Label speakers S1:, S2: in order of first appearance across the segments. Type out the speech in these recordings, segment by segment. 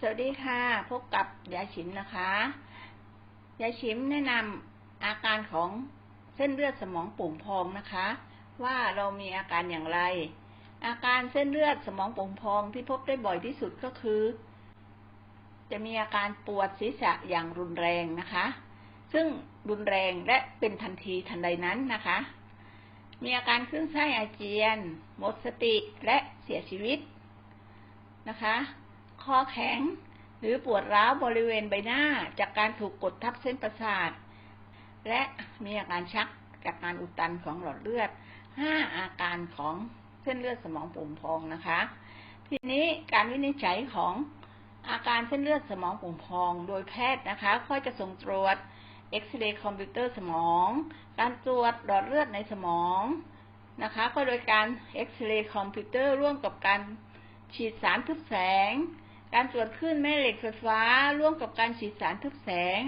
S1: สวัสดีค่ะ พบกับยายชิมนะคะ ยายชิมแนะนำอาการของเส้นเลือดสมองปุ่มพองนะคะ ว่าเรามีอาการอย่างไร อาการเส้นเลือดสมองปุ่มพองที่พบได้บ่อยที่สุดก็คือ จะมีอาการปวดศีรษะอย่างรุนแรงนะคะ ซึ่งรุนแรงและเป็นทันทีทันใดนั้นนะคะ มีอาการคลื่นไส้อาเจียน หมดสติและเสียชีวิตนะคะ คอแข็ง หรือปวดร้าวบริเวณใบหน้าจากการถูกกดทับเส้นประสาท และมีอาการชักจากการอุดตันของหลอดเลือด 5 อาการของเส้นเลือดสมองปุ่มพองนะคะ ทีนี้การวินิจฉัยของอาการเส้นเลือดสมองปุ่มพองโดยแพทย์นะคะ ก็จะส่งตรวจเอ็กซเรย์คอมพิวเตอร์สมอง การตรวจหลอดเลือดในสมองนะคะ ก็โดยการเอ็กซเรย์คอมพิวเตอร์ร่วมกับการฉีดสารทึบแสง การตรวจคลื่นแม่เหล็กไฟฟ้าร่วมกับการฉีดสารทึบแสง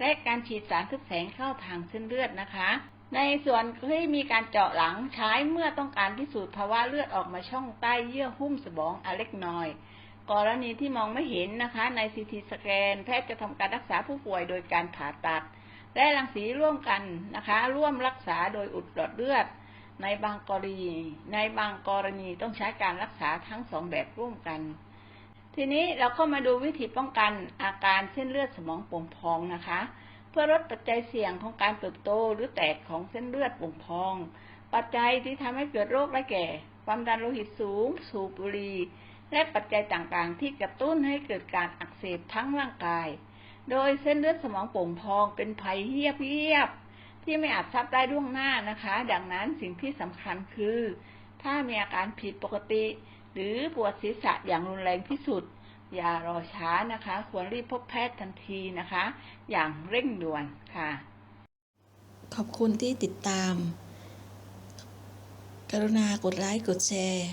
S1: และการฉีดสารทึบแสงเข้าทางเส้นเลือดนะคะ ในส่วนที่มีการเจาะหลังใช้เมื่อต้องการพิสูจน์ภาวะเลือดออกมาช่องใต้เยื่อหุ้มสมองอเล็กน้อยกรณีที่มองไม่เห็นนะคะในซีทีสแกน แพทย์จะทำการรักษาผู้ป่วยโดยการผ่าตัด และรังสีร่วมกันนะคะ ร่วมรักษาโดยอุดหลอดเลือด ในบางกรณี ในบางกรณีต้องใช้การรักษาทั้งสองแบบร่วมกัน ทีนี้เราก็มาดูวิธีป้องกันอาการเส้นเลือดสมองโป่งพองนะคะ เพื่อลดปัจจัยเสี่ยงของการเติบโตหรือแตกของเส้นเลือดโป่งพอง ปัจจัยที่ทำให้เกิดโรคได้แก่ ความดันโลหิตสูง สูบบุหรี่และปัจจัยต่างๆ ที่กระตุ้นให้เกิดการอักเสบทั้งร่างกาย โดยเส้นเลือดสมองโป่งพองเป็นภัยเยียบเยียบๆที่ไม่อาจทราบได้ล่วงหน้านะคะ ดังนั้นสิ่งที่สำคัญคือ ถ้ามีอาการผิดปกติ หรือปวดศีรษะอย่างรุนแรงที่สุด อย่ารอช้านะคะ ควรรีบพบแพทย์ทันทีนะคะ อย่างเร่งด่วนค่ะ
S2: ขอบคุณที่ติดตาม กรุณากดไลค์กดแชร์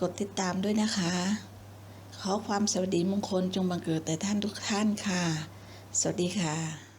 S2: กดติดตามด้วยนะคะ ขอความสวัสดีมงคลจงบังเกิดแต่ท่านทุกท่านค่ะ สวัสดีค่ะ